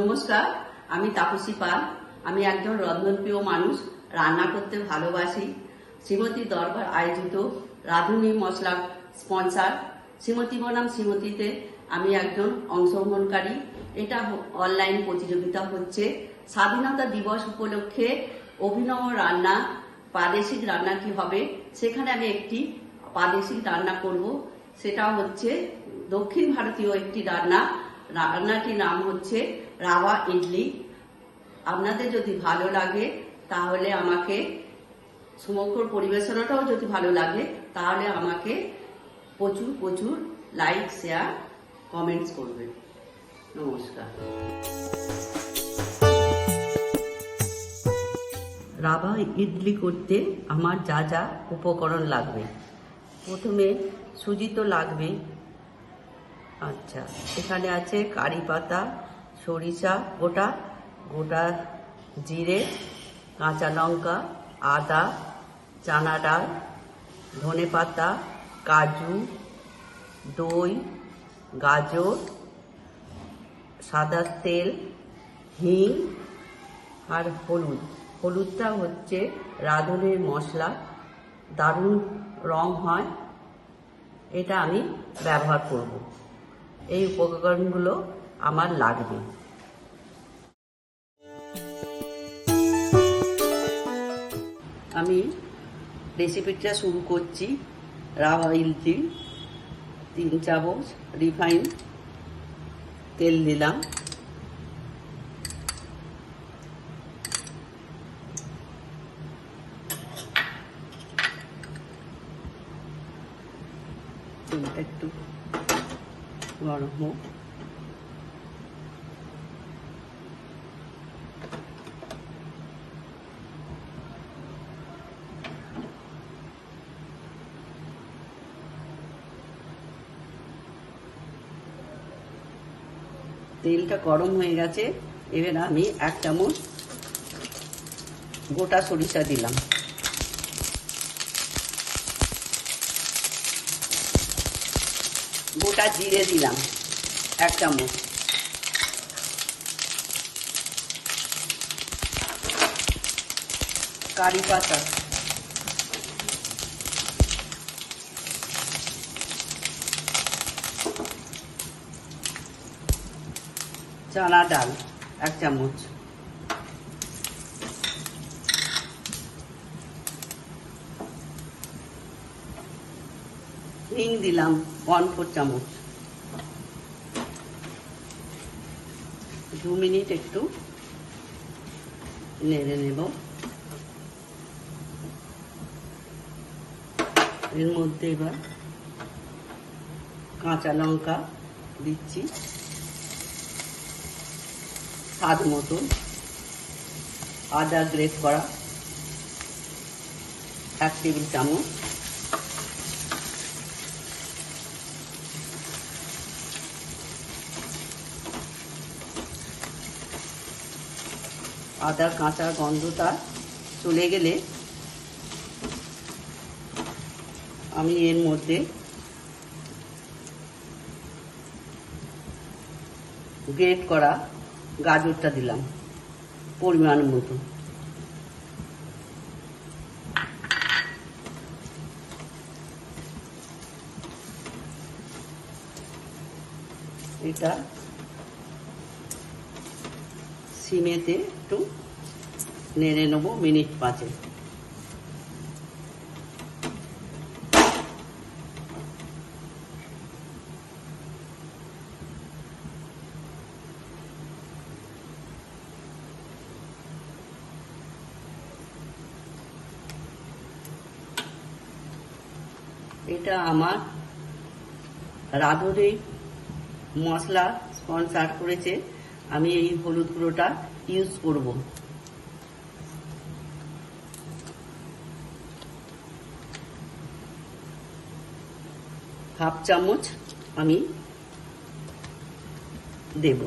নমস্কার, আমি তাপসী পাল। আমি একজন রন্ধনপ্রিয় মানুষ, রান্না করতে ভালোবাসি। শ্রীমতী দরবার আয়োজিত রাঁধুনি মশলা স্পন্সার। শ্রীমতী বনাম শ্রীমতীতে আমি একজন অংশগ্রহণকারী। এটা অনলাইন প্রতিযোগিতা হচ্ছে। স্বাধীনতা দিবস উপলক্ষে অভিনব রান্না, প্রাদেশিক রান্না কি হবে, সেখানে আমি একটি প্রাদেশিক রান্না করব। সেটা হচ্ছে দক্ষিণ ভারতীয় একটি রান্না। রান্নাটির নাম হচ্ছে রাভা ইডলি। আপনাদের যদি ভালো লাগে, তাহলে আমাকে সমগ্র পরিবেশনাটাও যদি ভালো লাগে, তাহলে আমাকে প্রচুর প্রচুর লাইক শেয়ার কমেন্টস করবেন। নমস্কার। রাভা ইডলি করতে আমার যা যা উপকরণ লাগবে। প্রথমে সুজি তো লাগবে আচ্ছা এখানে আছে কারি পাতা সরিষা, গোটা গোটা জিরে, কাঁচা লঙ্কা, আদা, চানা ডাল, ধনে পাতা, কাজু, দই, গাজর, সাদা তেল, হিং আর হলুদ। হলুদটা হচ্ছে রাঁধুনির মশলা। দারুণ রং হয়। এটা আমি ব্যবহার করব। এই উপকরণগুলো আমার লাগবে। আমি রেসিপিটা শুরু করছি রাভা ইলতি তিন চামচ রিফাইন তেল দিলাম। একটু গরম হোক। তেলটা গরম হয়ে গেছে, এবার আমি এক চামচ গোটা সরিষা দিলাম। গোটা জিরে দিলাম, এক চামচ। কারি পাতা। চানা ডাল, এক চামচ। হিং দিলাম ওয়ান ফোর চামচ। দু মিনিট একটু নেড়ে নেব। এর মধ্যে এবার কাঁচা লঙ্কা দিচ্ছি। স্বাদ মতন আদা গ্রেট করা। এক টেবিল চামচ। আদা কাঁচা গন্ধটা চলে গেলে আমি এর মধ্যে গ্রেট করা গাজরটা দিলাম পরিমাণ মতো। এটা সিমেতে একটু নেড়ে নেব মিনিট পাঁচে এটা আমার রাঁধুনি মশলা স্পন্সার করেছে। আমি এই হলুদ গুঁড়োটা ইউজ করব। হাফ চামচ আমি দেব।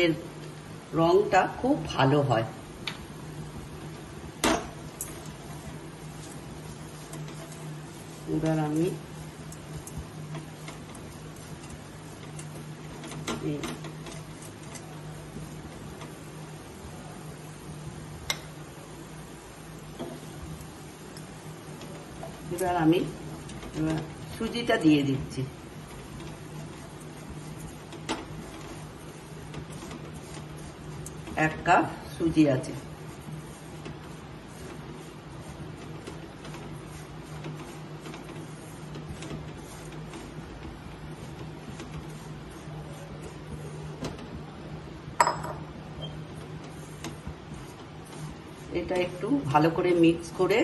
এর রংটা খুব ভালো হয়। এবার আমি এবার আমি সুজিটা দিয়ে দিচ্ছি এক কাপ সুজি আছে এটা একটু ভালো করে মিক্স করে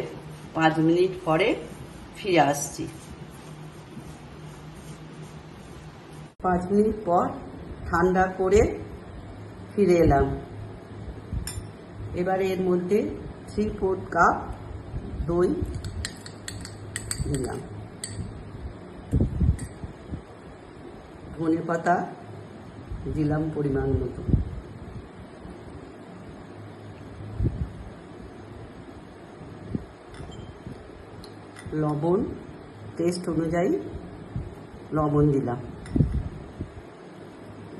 পাঁচ মিনিট পরে ফিরে আসছি। পাঁচ মিনিট পর ঠান্ডা করে ফিরে এলাম। এবার এর মধ্যে থ্রি ফোর্থ কাপ দই দিলাম। ধনে পাতা দিলাম পরিমাণ মতো। লবণ টেস্ট অনুযায়ী লবণ দিলাম।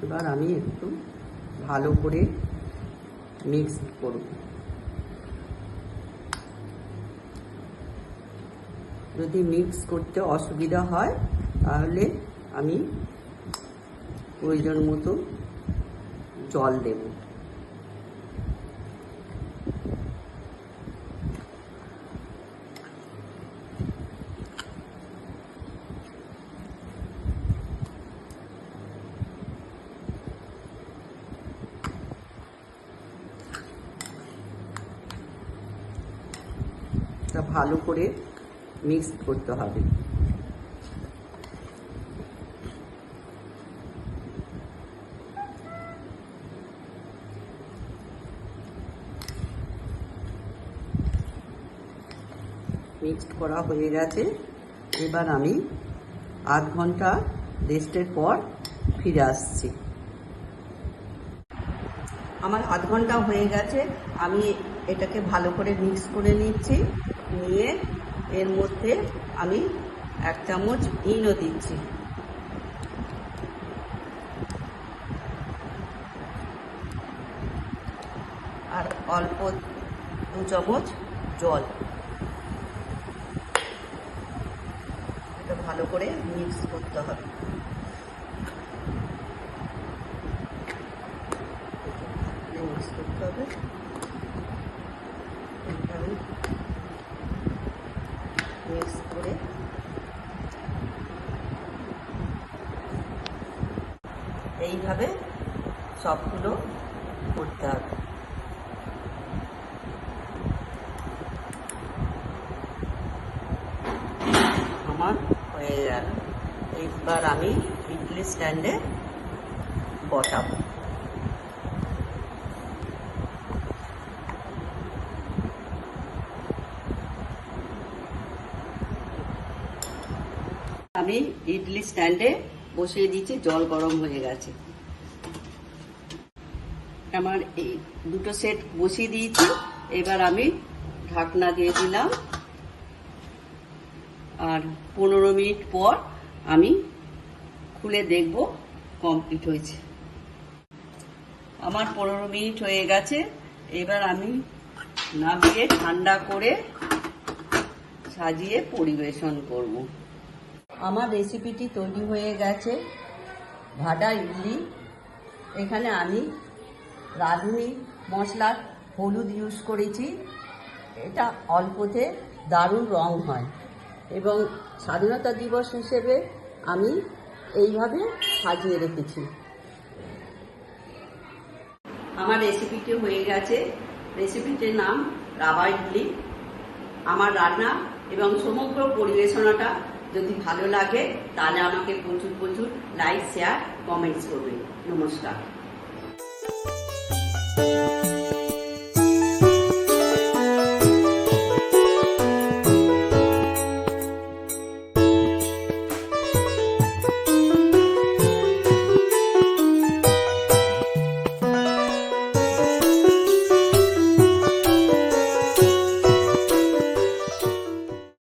এবার আমি একটু ভালো করে মিক্স করব। যদি মিক্স করতে অসুবিধা হয়, তাহলে আমি প্রয়োজন মতো জল দেব। ভালো করে মিক্স করতে হবে। মিক্সড করা হয়ে গেছে। এবার আমি আধ ঘণ্টা রেস্টের পর ফিরে আসছি। আমার আধ ঘণ্টা হয়ে গেছে। আমি এটাকে ভালো করে মিক্স করে নিচ্ছি। নিয়ে এর মধ্যে আমি এক চামচ ইনো দিচ্ছি। আর অল্প দু চামচ জল। এটা ভালো করে মিক্স করতে হবে। মিক্স করতে হবে এইভাবে মিক্স করে এইভাবে সবগুলো করতে হবে। আমার হয়ে গেল। এইবার আমি ইডলি স্ট্যান্ডে বসাবো। আমি ইডলি স্ট্যান্ডে বসিয়ে দিয়েছি, জল গরম হয়ে গেছে। আমার এই দুটো সেট বসিয়ে দিয়েছি, এবার আমি ঢাকনা দিয়ে দিলাম। আর পনেরো মিনিট পর আমি খুলে দেখব কমপ্লিট হয়েছে। আমার পনেরো মিনিট হয়ে গেছে, এবার আমি নামিয়ে ঠান্ডা করে সাজিয়ে পরিবেশন করব। আমার রেসিপিটি তৈরি হয়ে গেছে। ভাডা ইডলি। এখানে আমি রাঁধুনি মশলার হলুদ ইউজ করেছি। এটা অল্পতে দারুণ রং হয় এবং স্বাধীনতা দিবস হিসেবে আমি এইভাবে সাজিয়ে রেখেছি। আমার রেসিপিটি হয়ে গেছে। রেসিপিটির নাম রাবা ইডলি। আমার রান্না এবং সমগ্র পরিবেশনাটা যদি ভালো লাগে তাহলে আমাকে প্রচুর প্রচুর লাইক শেয়ার কমেন্টস করবেন। নমস্কার।